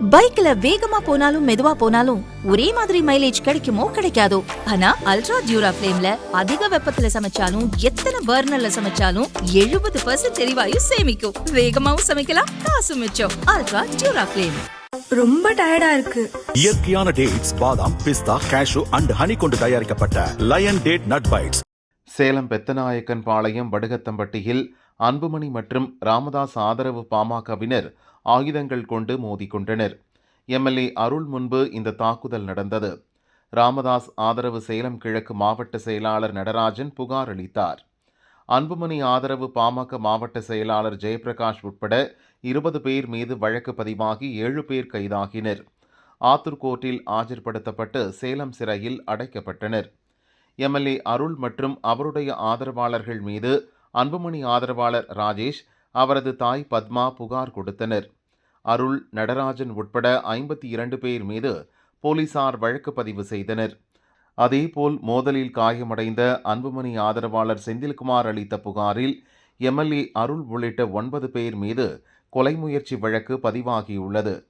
பைக்ல வேகமா போனாலும் மெதுவா போனாலும் ஒரே மாதிரி மைலேஜ் கிடைக்குமோ கிடைக்காதோ? ஆனா அல்ட்ரா டியூரா ஃபிளேம்ல அதிக வெப்பத்துல சமைச்சாலும் எத்தனை பர்னர்ல சமைச்சாலும் எழுபது பர்சன்ட் எரிவாயு சேமிக்கும். வேகமாவும் சமைக்கலாம் காசு மிச்சம். அல்ட்ரா டியூரா ஃபிளேம் ரொம்ப டயர்டா இருக்கு. இயற்கையான டேட்ஸ் பாதாம் பிஸ்தா கேஷு அண்ட் ஹனி கொண்டு தயாரிக்கப்பட்ட lion date nut bites Salem Pethanaicken Palayam வடுகத்தம்பட்டியில் Anbumani மற்றும் ராமதாஸ் ஆதரவு பாமகவினர் ஆயுதங்கள் கொண்டு மோதிக்கொண்டனர். எம்எல்ஏ அருள் முன்பு இந்த தாக்குதல் நடந்தது. ராமதாஸ் ஆதரவு சேலம் கிழக்கு மாவட்ட செயலாளர் நடராஜன் புகார் அளித்தார். அன்புமணி ஆதரவு பாமக மாவட்ட செயலாளர் ஜெயபிரகாஷ் உட்பட இருபது பேர் மீது வழக்கு பதிவாகி ஏழு பேர் கைதாகினர். ஆத்தூர் கோர்ட்டில் ஆஜர்படுத்தப்பட்டு சேலம் சிறையில் அடைக்கப்பட்டனர். எம்எல்ஏ அருள் மற்றும் அவருடைய ஆதரவாளர்கள் மீது அன்புமணி ஆதரவாளர் ராஜேஷ் அவரது தாய் பத்மா புகார் கொடுத்தனர். அருள் நடராஜன் உட்பட ஐம்பத்தி இரண்டு பேர் மீது போலீசார் வழக்கு பதிவு செய்தனர். அதேபோல் மோதலில் காயமடைந்த அன்புமணி ஆதரவாளர் செந்தில்குமார் அளித்த புகாரில் எம்எல்ஏ அருள் உள்ளிட்ட ஒன்பது பேர் மீது கொலை முயற்சி வழக்கு பதிவாகியுள்ளது.